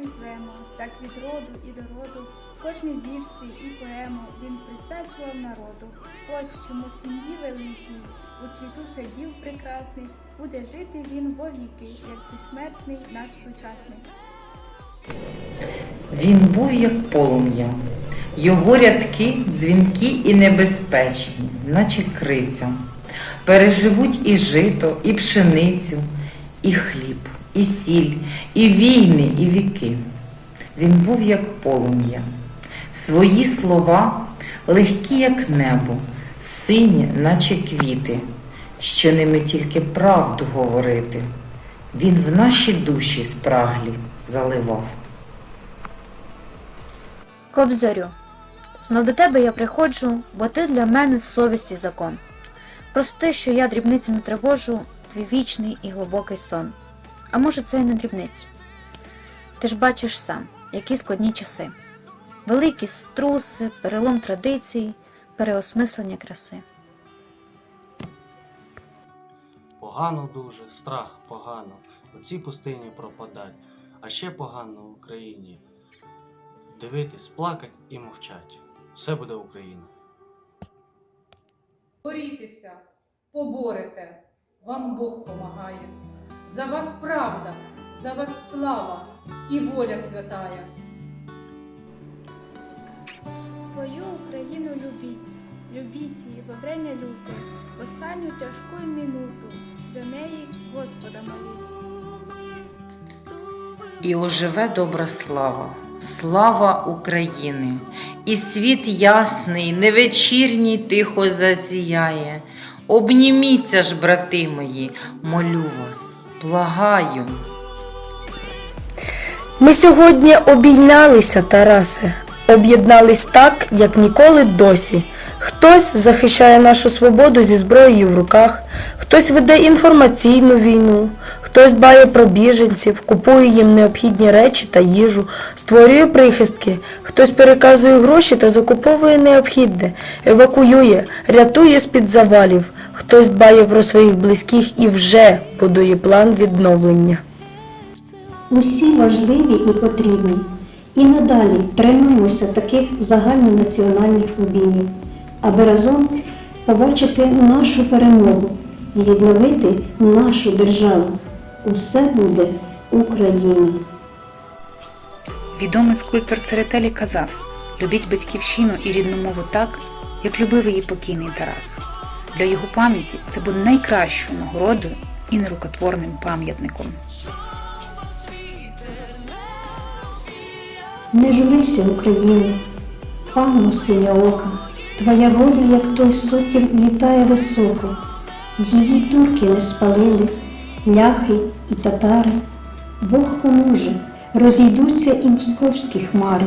Ми звемо, так від роду і до роду, кожний вірш свій і поему він присвячував народу. Ось чому в сім'ї великій, у цвіту садів прекрасний, буде жити він вовіки, як безсмертний наш сучасник. Він був як полум'я. Його рядки дзвінкі і небезпечні, наче криця. Переживуть і жито, і пшеницю, і хліб, і сіль, і війни, і віки. Він був як полум'я. Свої слова легкі, як небо, сині, наче квіти, що ними тільки правду говорити. Він в наші душі спраглі заливав. Кобзарю, знов до тебе я приходжу, бо ти для мене совість і закон. Прости, що я дрібницями тривожу твій вічний і глибокий сон. А може, це і не дрібниць. Ти ж бачиш сам, які складні часи. Великі струси, перелом традицій, переосмислення краси. Погано дуже, страх погано. У цій пустині пропадать. А ще погано в Україні. Дивитись, плакать і мовчать. Все буде Україна. Борітеся, поборете, вам Бог помагає. За вас правда, за вас слава і воля святая. Свою Україну любіть, любіть її во время люте, в останню тяжку минуту, за неї Господа моліть. І оживе добра слава, слава України, і світ ясний, невечірній тихо засіяє. Обніміться ж, брати мої, молю вас, благаю. Ми сьогодні обійнялися, Тарасе, об'єднались так, як ніколи досі. Хтось захищає нашу свободу зі зброєю в руках, хтось веде інформаційну війну, хтось дбає про біженців, купує їм необхідні речі та їжу, створює прихистки, хтось переказує гроші та закуповує необхідне, евакуює, рятує з-під завалів, хтось дбає про своїх близьких і вже будує план відновлення. Усі важливі і потрібні. І надалі тримаємося таких загальнонаціональних обіймів, аби разом побачити нашу перемогу і відновити нашу державу. Усе буде Україна! Відомий скульптор Церетелі казав: любіть батьківщину і рідну мову так, як любив її покійний Тарас. Для його пам'яті це буде найкращою нагородою і нерукотворним пам'ятником. Не журися, Україна, панно синя ока, твоя воля, як той сокіл, літає високо. Її турки не спалили, ляхи і татари. Бог поможе, розійдуться і московські хмари.